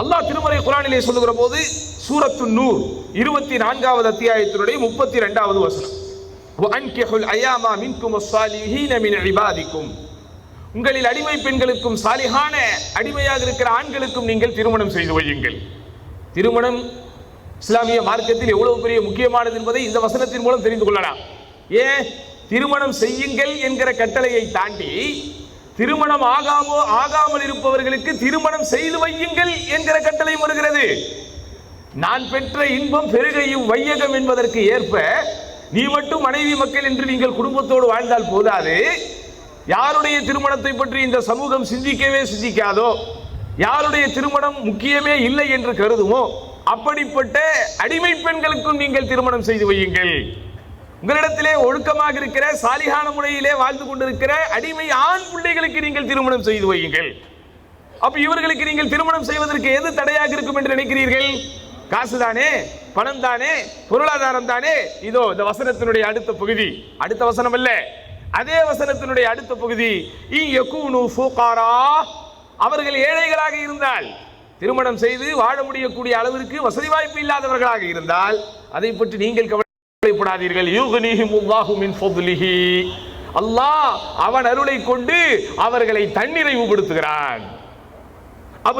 அல்லாஹ் திருமறை குரானிலே சொல்லுகிற போது சூரத்து நூர் இருபத்தி நான்காவது அத்தியாயத்தினுடைய முப்பத்தி ரெண்டாவது வசனம். வஅன்கிஹுல் அய்யாமா மின்கும் வஸ்ஸாலிஹீன மின் இபாதிக்கும். உங்களில் அடிமை பெண்களுக்கும் சாலிகான அடிமையாக இருக்கிற ஆண்களுக்கும் நீங்கள் திருமணம் செய்து வையுங்கள். திருமணம் இஸ்லாமிய மார்க்கத்தில் எவ்வளவு பெரிய முக்கியமானது என்பதை இந்த வசனத்தின் மூலம் தெரிந்து கொள்ளலாம். ஏன்? திருமணம் செய்யுங்கள் என்கிற கட்டளையை தாண்டி திருமணம் ஆகாமோ ஆகாமல் இருப்பவர்களுக்கு திருமணம் செய்து வையுங்கள் என்கிற கட்டளை வருகிறது. நான் பெற்ற இன்பம் பெருகையும் வையகம் என்பதற்கு ஏற்ப நீ மட்டும் மனைவி மக்கள் என்று நீங்கள் குடும்பத்தோடு வாழ்ந்தால் போதாது. யாருடைய திருமணத்தை பற்றி இந்த சமூகம் சிந்திக்கவே சிந்திக்காதோ யாருடைய திருமணம் முக்கியமே இல்லை என்று கருதுமோ அப்படிப்பட்ட அடிமை பெண்களுக்கும் நீங்கள் திருமணம் செய்து வையுங்கள். உங்களிடத்திலே ஒழுக்கமாக இருக்கிற சாலிகான முறையிலே வாழ்ந்து கொண்டிருக்கிற அடிமை ஆண் பிள்ளைகளுக்கு நீங்கள் திருமணம் செய்து வையுங்கள். அப்ப இவர்களுக்கு நீங்கள் திருமணம் செய்வதற்கு எது தடையாக இருக்கும் என்று நினைக்கிறீர்கள்? காசு தானே பணம் தானே பொருளாதாரம் தானே இதோ இந்த வசனத்தினுடைய அடுத்த பகுதி. அடுத்த வசனம் அல்ல. அதே வசனத்தினுடைய அடுத்த பகுதி. அவர்கள் ஏழைகளாக இருந்தால் திருமணம் செய்து வாழ முடியக்கூடிய அளவிற்கு வசதி வாய்ப்பு இல்லாதவர்களாக இருந்தால் அதை பற்றி நீங்கள் கவலை கவலைப்படாதீர்கள் யூகனிஹிமுல்லாஹு மின் ஃபضலிஹி அல்லாஹ் அவன் அருளை கொண்டு அவர்களை தன்னிறைவுபடுத்துகிறான்.